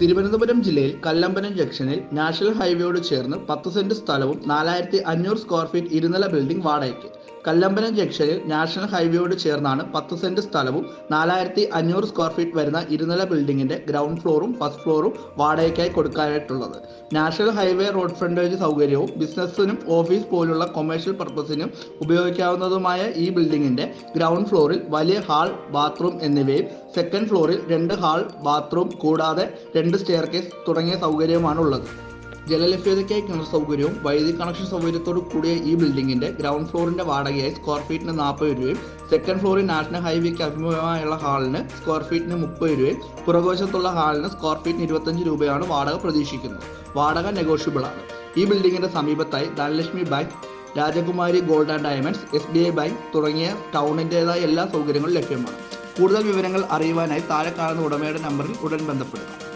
തിരുവനന്തപുരം ജില്ലയിൽ കല്ലമ്പനം ജംഗ്ഷനിൽ നാഷണൽ ഹൈവേയോട് ചേർന്ന് പത്ത് സെന്റ് സ്ഥലവും നാലായിരത്തി അഞ്ഞൂറ് സ്ക്വയർ ഫീറ്റ് ഇരുനില ബിൽഡിംഗ് വാടകയ്ക്ക്. കല്ലമ്പനം ജംഗ്ഷനിൽ നാഷണൽ ഹൈവേയോട് ചേർന്നാണ് പത്ത് സെന്റ് സ്ഥലവും നാലായിരത്തി അഞ്ഞൂറ് സ്ക്വയർ ഫീറ്റ് വരുന്ന ഇരുനില ബിൽഡിംഗിന്റെ ഗ്രൗണ്ട് ഫ്ലോറും ഫസ്റ്റ് ഫ്ലോറും വാടകയ്ക്കായി കൊടുക്കാനായിട്ടുള്ളത്. നാഷണൽ ഹൈവേ റോഡ് ഫ്രണ്ടേജ് സൗകര്യവും ബിസിനസ്സിനും ഓഫീസ് പോലുള്ള കൊമേഴ്ഷ്യൽ പർപ്പസിനും ഉപയോഗിക്കാവുന്നതുമായ ഈ ബിൽഡിംഗിന്റെ ഗ്രൗണ്ട് ഫ്ലോറിൽ വലിയ ഹാൾ ബാത്റൂം എന്നിവയും സെക്കൻഡ് ഫ്ലോറിൽ രണ്ട് ഹാൾ ബാത്റൂം കൂടാതെ രണ്ട് സ്റ്റെയർ കേസ് തുടങ്ങിയ സൗകര്യവുമാണ് ഉള്ളത്. ജലലഭ്യതയ്ക്കായി കിണർ സൗകര്യവും വൈദ്യുതി കണക്ഷൻ സൗകര്യത്തോടു കൂടിയ ഈ ബിൽഡിംഗിന്റെ ഗ്രൗണ്ട് ഫ്ലോറിന്റെ വാടകയായി സ്ക്വയർ ഫീറ്റിന് നാൽപ്പത് രൂപയും സെക്കൻഡ് ഫ്ലോറിൽ നാഷണൽ ഹൈവേക്ക് അഭിമുഖമായുള്ള ഹാളിന് സ്ക്വയർ ഫീറ്റിന് മുപ്പത് രൂപയും പുറകുവശത്തുള്ള ഹാളിന് സ്ക്വയർ ഫീറ്റിന് ഇരുപത്തഞ്ച് രൂപയാണ് വാടക പ്രതീക്ഷിക്കുന്നത്. വാടക നെഗോഷ്യബിൾ ആണ്. ഈ ബിൽഡിംഗിന്റെ സമീപത്തായി Dhanlaxmi bank Rajakumari gold and diamonds S B I bank തുടങ്ങിയ ടൗണിന്റെതായ എല്ലാ സൗകര്യങ്ങളും ലഭ്യമാണ്. കൂടുതൽ വിവരങ്ങൾ അറിയുവാനായി താഴെ കാണുന്ന ഉടമയുടെ നമ്പറിൽ ഉടൻ ബന്ധപ്പെടുക.